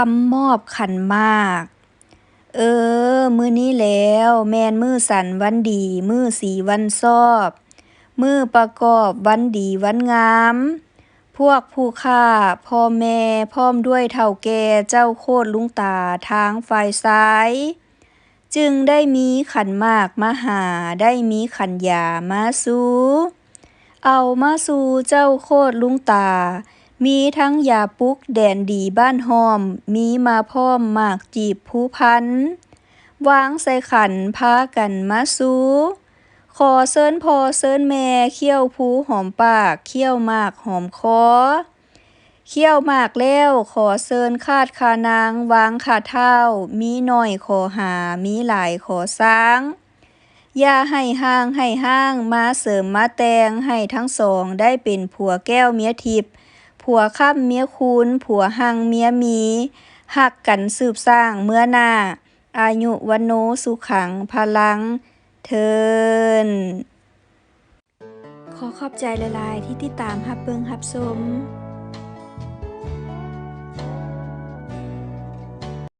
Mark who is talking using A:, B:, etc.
A: คำมอบขันมาก เออ มื้อนี้แล้ว แม่นมื้อสันวันดี มื้อสีวันซอบ มื้อประกอบวันดีวันงาม พวกผู้ค่าพ่อแม่พร้อมด้วยเฒ่าแก่เจ้าโคตรลุงตาทางฝ่ายซ้าย จึงได้มีขันมากมาหาได้มีขันยามาสูเอามาสู่เจ้าโคตรลุงตา มีทั้งยาปลุกแดนดีบ้านหอม มีมาพร้อมหมากจีบผู้พัน วางใส่ขันพากันมาสูขอเชิญพอเชิญแม่เคี้ยวผู้หอมปากเคี้ยวหมากหอมคอเคี้ยวหมากแล้วขอเชิญคาดคานางวางขาเท้ามีหน้อยขอหามีหลายขอสร้าง อย่าให้ห่างให้ห้างมาเสริมมาแตงให้ทั้งสองได้เป็นผัวแก้วเมียทิพย์ ผัวค่ำเมียคูนผัวหังเมียมีหักกันสืบสร้างเมื่อหน้า อายุวันโนสุขังพลัง เทิน ขอขอบใจละลายที่ติดตามฮับเบิงฮับสม